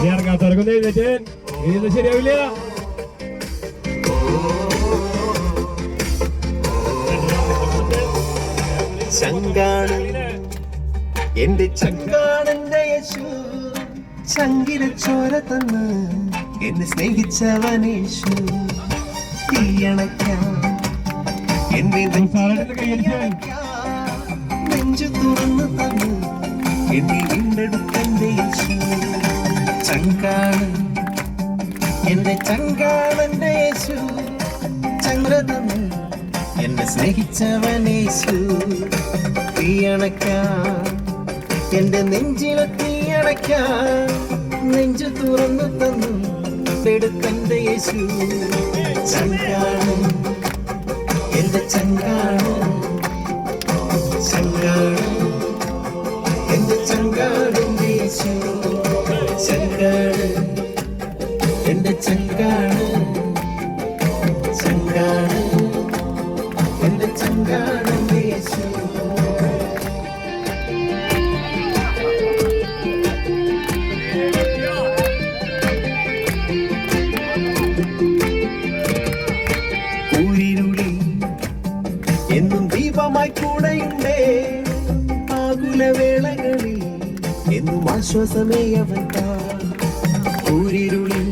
നീ ഇറങ്ങാത്തവർക്കൊന്നും എഴുന്നേറ്റ്. ഇതൊന്നും ശരിയാവില്ല. ചങ്കാണ് എന്റെ ചങ്കാണെന്റെ യേശു ചങ്കിലെ ചോര തന്ന് എന്നെ സ്നേഹിച്ചവനേശു. തീയണയ്ക്കാം. എന്നെ. നെഞ്ചു തുറന്നു തന്നു. എന്നെ വീണ്ടെടുത്തന്റെ ചങ്കാണ് എന്റെ ചങ്കാണെന്റെ യേശു ചന്ദ്ര തന്നു എന്നെ സ്നേഹിച്ചവനേശു തീയണയ്ക്കാം. എന്റെ നെഞ്ചിലെ തീയണയ്ക്കാം നെഞ്ചു തുറന്നു തന്നു. എടുത്തന്റെ യേശു ചങ്കാണ് ചങ്കാണ്. എന്നും ദീപമായി കൂടെയുണ്ടേ. ആകുല വേളകളിൽ എന്നും ആശ്വാസമേ അവൻ ഊരിരുളി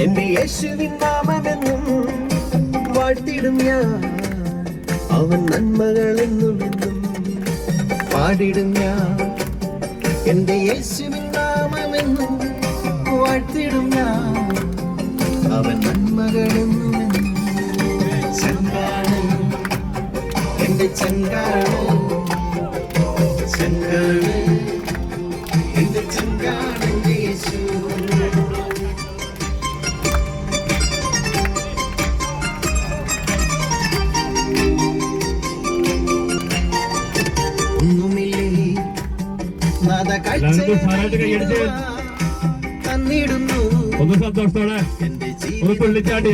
എന്റെ യേശുവിൻ നാമമെന്നും വാഴ്ത്തിടും ഞാൻ. അവൻ നന്മകളെന്നും എന്നും പാടിടും ഞാൻ. എന്റെ യേശുവിൻ നാമമെന്നും വാഴ്ത്തിടും ഞാൻ. അവൻ നന്മകളെന്നും ചങ്കാണ്. എന്റെ ചങ്കാണ്. ചങ്കാണ്. തന്നിടുന്നു. ഒന്ന് സന്തോഷത്തോടെ എന്റെ ഒന്ന് തുള്ളിച്ചാടി.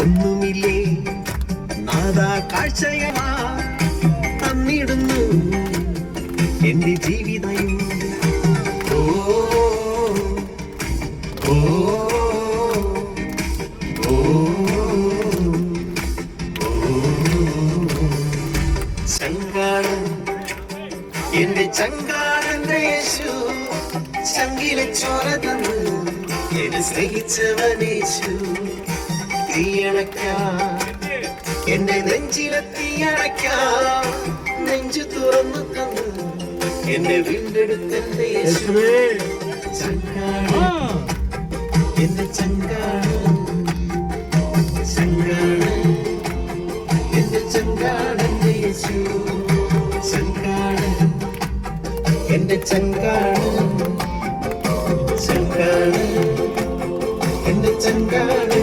ഒന്നുമില്ലേ? നാദാ കാഴ്ചയമാ. തന്നിടുന്നു. എന്റെ ജീവിതം ഓ ഓ ഓ ചങ്കാണ് എന്റെ ചങ്കാണെന്റെ യേശു ചങ്കിലെ ചോര തന്ന് എന്നെ സ്നേഹിച്ചവനേശു. തീയണക്കാം എന്റെ നെഞ്ചിലെ തീയണക്കാം നെഞ്ചു തുറന്നു തന്ന് എന്നെ വീണ്ടെടുത്തെന്റെ യേശു. ചങ്കാണ് എന്റെ ചങ്കാണ് ചങ്കാണ് എന്റെ ചങ്കാണ് എന്റെ യേശു. എന്റെ ചങ്കാണ് ചങ്കാണ് എന്റെ ചങ്കാണ്